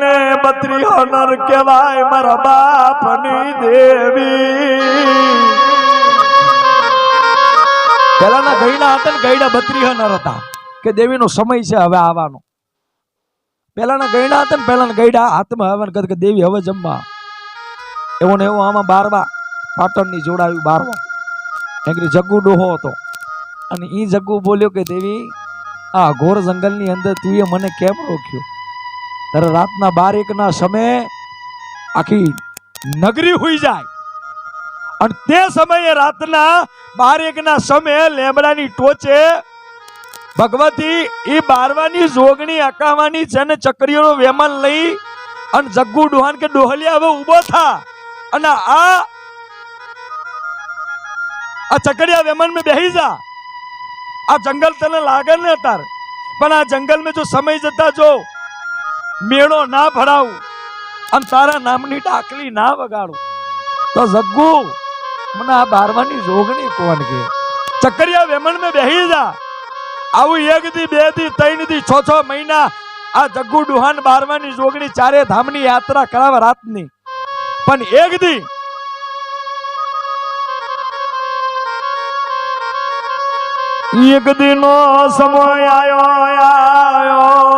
ને બત્રી હોનર કહેવાય મારા બાપની દેવી. પેલાના ગઈડા હતા ને ગઈડા બત્રી હોનર હતા. કે દેવીનો સમય છે હવે આવવાનો. પેલાના ગઈડા હતા ને પેલાના ગઈડા હાથમાં આવે કરે કે દેવી હવે જમવા. એવો ને એવો આમાં બારવા પાટણની જોડાયું બારવા. એકરી જગ્ગુ ડોહો હતો. અને એ જગ્ગુ બોલ્યો કે દેવી, આ ઘોર જંગલની અંદર તું એ મને કેમ રોક્યો? ત્યારે રાતના બાર એકના સમયે આખી નગરી હોઈ જાય. અને તે સમયે રાતના બાર એકના સમયે લેમડાની ટોચે ભગવતી એ બારવાની જોગણી અકાવાની છે ને ચક્રીઓનો વેમન લઈ અને જગ્ગુ ડોહાન કે ડોહલિયા હવે ઊભો થા. અને આ આ ચકડિયા વેમન મેં બેહી જા. આ જંગલ તને લાગે ને તાર. પણ આ જંગલ મેં જો સમય જતા જો મેળો ના ભરાવું અને તારા નામની ટાકલી ના વગાડું. તો જગ્ગુ, મને આ બારવાની જોગણી કોણ કે? ચકરિયા વેમણ મેં બેહી જા. આવું એક દી, બે દી, ત્રણ દી, છ છ મહિના આ જગ્ગુ ડુહાન બારવાની જોગણી ચારે ધામની યાત્રા કરાવે રાતની. પણ એક દી એક દિનો સમય આયો આયો.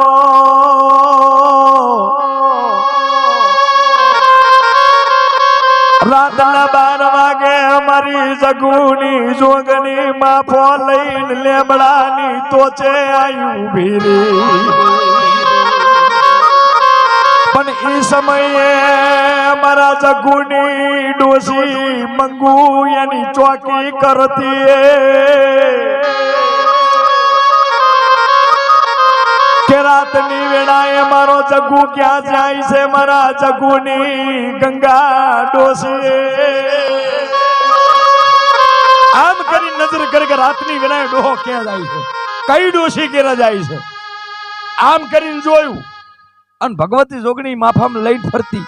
વાગે અમારી જગુની જોગની માફો લઈને લેબડાની તોચે આયુ ભીરી. પણ એ સમયે મારા જગુની ડોસી મંગુ એની ચોકી કરતી કે રાતની વેળાએ મારો જગુ ક્યાં જાય છે મારા જગુની ગંગા ડોસી રાતની વિનાય ડોહો ક્યાં જાય છે? કઈ ડોશી કેરા જાય છે? આમ કરીને જોયું. અને ભગવતી જોગણી માફામ લઈને ફરતી.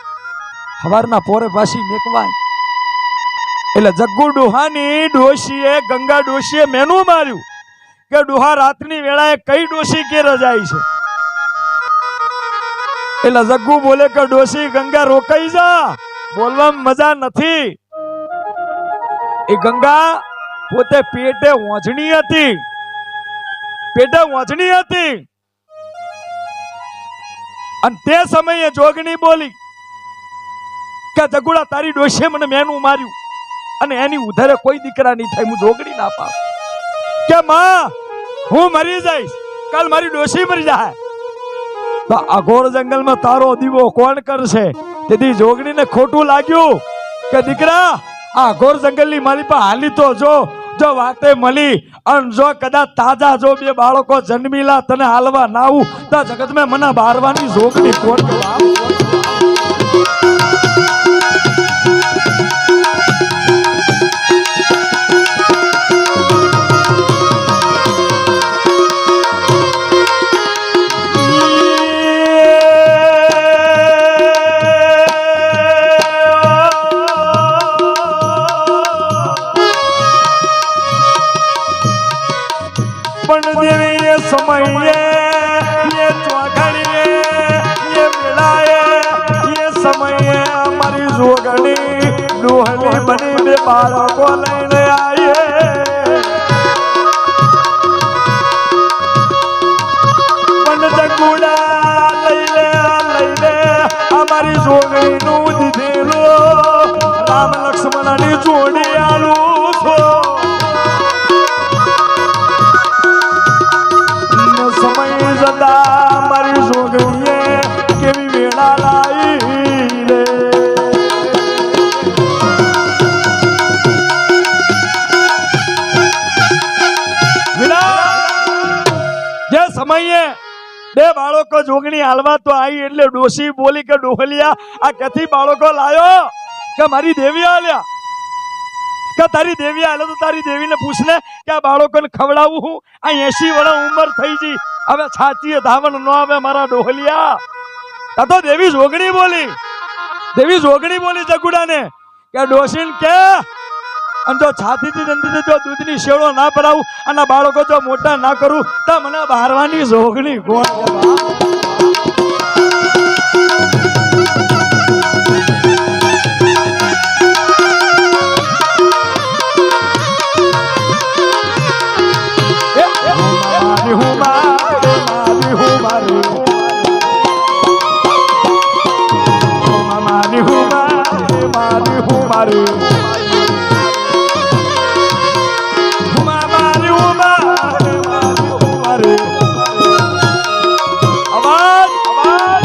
હવારના પોરે પાછી મેકવાય. એટલે જગ્ગુ ડોહાની ડોશીએ, ગંગા ડોશીએ મેનું માર્યું કે ડોહા રાતની વેળાએ કઈ ડોશી કે રજાઈ છે? એટલે જગ્ગુ બોલે કે, ડોશી, ગંગા રોકાઈ જા. બોલવામાં મજા નથી. એ ગંગા પોતે પેટે વોંચણી હતી. પેટે વોંચણી હતી. અને તે સમયે જોગણી બોલી કે જગુડા, તારી ડોશે મને મેનું માર્યું અને એની ઉધારે કોઈ દીકરા નહીં થાય, હું જોગણી ના પાવ કે માં, હું મરી જઈશ. કાલ મારી ડોશી મરી જાય. તો અઘોર જંગલમાં તારો દીવો કોણ કરશે? તેથી જોગણીને ખોટું લાગ્યું કે દીકરા, આ અઘોર જંગલની મારી પાસે હાલી તો જો. જો વાતે મળી. અને જો કદાચ તાજા જો બે બાળકો જન્મીલા તને હાલવા ના આવું, તો જગતમાં મને બારવાની જોગણી કોણ બાળકો લઈને આવીએ. પણ જગુડા લઈ લે લઈ લે અમારી જોગણીનું દીધેલું. રામ લક્ષ્મણની જોડી આલું છો. હાલવા તો આવી એટલે ડોસી બોલી કે ડોહલિયા, આ કથી બાળકો લાયો? કે મારી દેવી આલ્યા? કે તારી દેવી આલે તો તારી દેવીને પૂછને કે આ બાળકોને ખવડાવું હું? આ એસી વર્ષ ઉંમર થઈ ગઈ. હવે છાતીએ ધાવણ ન આવે મારા ડોહલિયા. તો દેવી જોગણી બોલી. દેવી જોગણી બોલી જગુડાને કે ડોસીન કે, અને જો છાતીથી જંતીથી જો દૂધની શેળો ના ભરાવું અને બાળકો જો મોટા ના કરું, તો મને બહારવાની જોગણી કોણ મારી ઉમા મારી ઉમા મારી મારી અવાજ અવાજ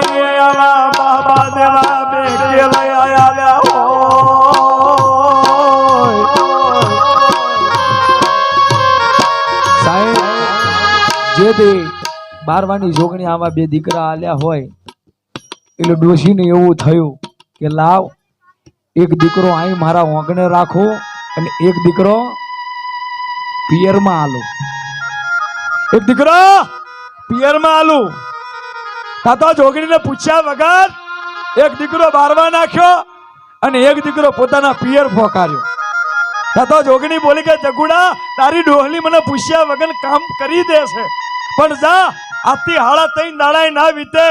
સાહેબ જેદી બારવાની જોગણી આમાં બે દીકરા આલ્યા હોય, એટલે ડોશીને એવું થયું કે લાવ, એક દીકરો અહીં મારા ઓગણે રાખો અને એક દીકરો પિયરમાં આલો. એક દીકરો પિયરમાં આલો. તાતા જોગણીને પૂછ્યા વગર એક દીકરો બારવા નાખ્યો અને એક દીકરો પોતાના પિયર ફોકાર્યો તાતો જોગણી બોલી કે, જગુડા, તારી ડોહલી મને પૂછ્યા વગર કામ કરી દેશે પણ જા, આથી હાળા તઈ દાડાય ના વીતે.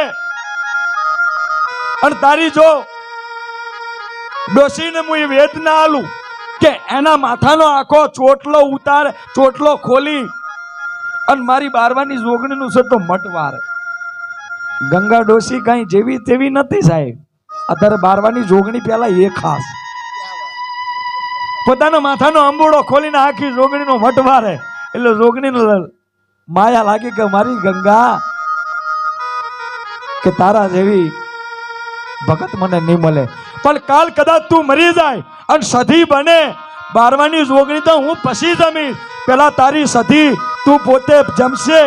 અને તારી જો ડોસીને હું વેદ ના આલું કે એના માથાનો આખો ચોટલો ઉતાર, ચોટલો ખોલી. અને મારી બારવાની જોગણીનું છે તો મટવાર ગંગા ડોસી કઈ જેવી તેવી નથી સાહેબ. અત્યારે બારવાની જોગણી પેલા એ ખાસ. પોતાનો માથાનો અંબોડો ખોલીને આખી જોગણીનો વટવારે એટલે જોગણીનો માયા લાગી કે મારી ગંગા, કે તારા જેવી ભગત મને નહીં મળે. પણ કાલ કદાચ તું મરી જાય અને સધી બને, બારવાની જોગણી તો હું પછી જમીશ. પેલા તારી સધી તું પોતે જમશે,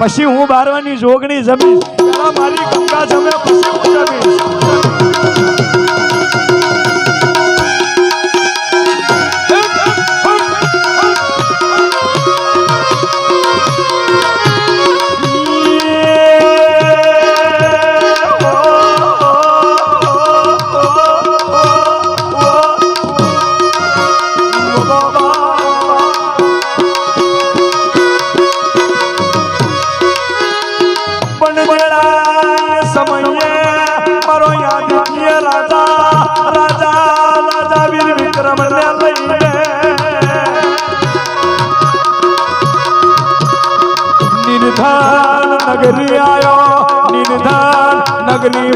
પછી હું બારવાની જોગણી જમીશ. પેલા મારી ગંગા જમે પછી હું જમીશ. નિર્ધાન નગરી આયો નિર્ધાન નગરી